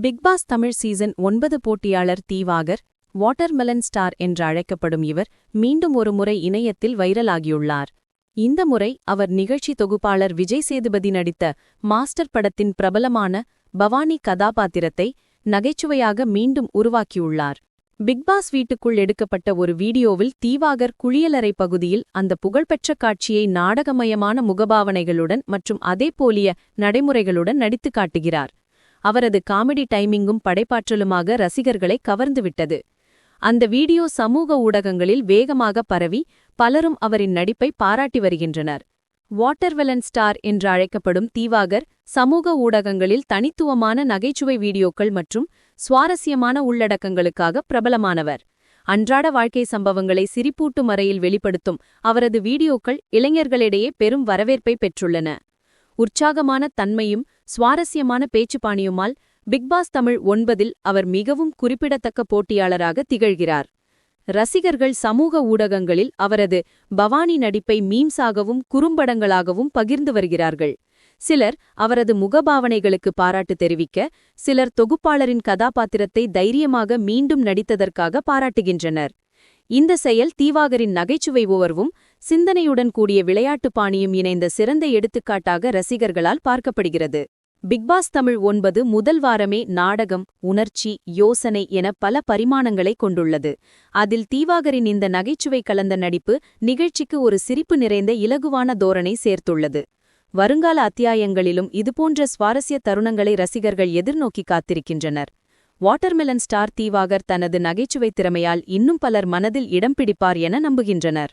Bigg Boss Tamil season ஒன்பது போட்டியாளர் தீவாகர் watermelon star என்று அழைக்கப்படும் இவர் மீண்டும் ஒரு முறை இணையத்தில் வைரலாகியுள்ளார். இந்த முறை அவர் நிகழ்ச்சி தொகுப்பாளர் விஜய் சேதுபதி நடித்த மாஸ்டர் படத்தின் பிரபலமான பவானி கதாபாத்திரத்தை நகைச்சுவையாக மீண்டும் உருவாக்கியுள்ளார். பிக்பாஸ் வீட்டுக்குள் எடுக்கப்பட்ட ஒரு வீடியோவில் தீவாகர் குளியலறை பகுதியில் அந்த புகழ்பெற்ற காட்சியை நாடகமயமான முகபாவனைகளுடன் மற்றும் அதே போலிய நடைமுறைகளுடன் நடித்து காட்டுகிறார். அவரது காமெடி டைமிங்கும் படைப்பாற்றலுமாக ரசிகர்களை கவர்ந்துவிட்டது அந்த வீடியோ சமூக ஊடகங்களில் வேகமாக பரவி பலரும் அவரின் நடிப்பை பாராட்டி வருகின்றனர். வாட்டர்வெலன் ஸ்டார் என்று அழைக்கப்படும் தீவாகர் சமூக ஊடகங்களில் தனித்துவமான நகைச்சுவை வீடியோக்கள் மற்றும் சுவாரஸ்யமான உள்ளடக்கங்களுக்காக பிரபலமானவர். அன்றாட வாழ்க்கை சம்பவங்களை சிரிப்பூட்டும் அறையில் வெளிப்படுத்தும் அவரது வீடியோக்கள் இளைஞர்களிடையே பெரும் வரவேற்பை பெற்றுள்ளன. உற்சாகமான தன்மையும் சுவாரஸ்யமான பேச்சுப்பாணியுமால் பிக்பாஸ் தமிழ் ஒன்பதில் அவர் மிகவும் குறிப்பிடத்தக்க போட்டியாளராக திகழ்கிறார். ரசிகர்கள் சமூக ஊடகங்களில் அவரது பவானி நடிப்பை மீம்ஸாகவும் குறும்படங்களாகவும் பகிர்ந்து வருகிறார்கள். சிலர் அவரது முகபாவனைகளுக்கு பாராட்டு தெரிவிக்க சிலர் தொகுப்பாளரின் கதாபாத்திரத்தை தைரியமாக மீண்டும் நடித்ததற்காக பாராட்டுகின்றனர். இந்த செயல் தீவாகரின் நகைச்சுவை உவர்வும் சிந்தனையுடன் கூடிய விளையாட்டு பாணியும் இணைந்த சிறந்த எடுத்துக்காட்டாக ரசிகர்களால் பார்க்கப்படுகிறது. பிக்பாஸ் தமிழ் ஒன்பது முதல் வாரமே நாடகம் உணர்ச்சி யோசனை என பல பரிமாணங்களை கொண்டுள்ளது. அதில் தீவாகரின் இந்த நகைச்சுவை கலந்த நடிப்பு நிகழ்ச்சிக்கு ஒரு சிரிப்பு நிறைந்த இலகுவான தோரணை சேர்த்துள்ளது. வருங்கால அத்தியாயங்களிலும் இதுபோன்ற சுவாரஸ்ய தருணங்களை ரசிகர்கள் எதிர்நோக்கி காத்திருக்கின்றனர். வாட்டர்மெலன் ஸ்டார் தீவாகர் தனது நகைச்சுவை திறமையால் இன்னும் பலர் மனதில் இடம் பிடிப்பார் என நம்புகின்றனர்.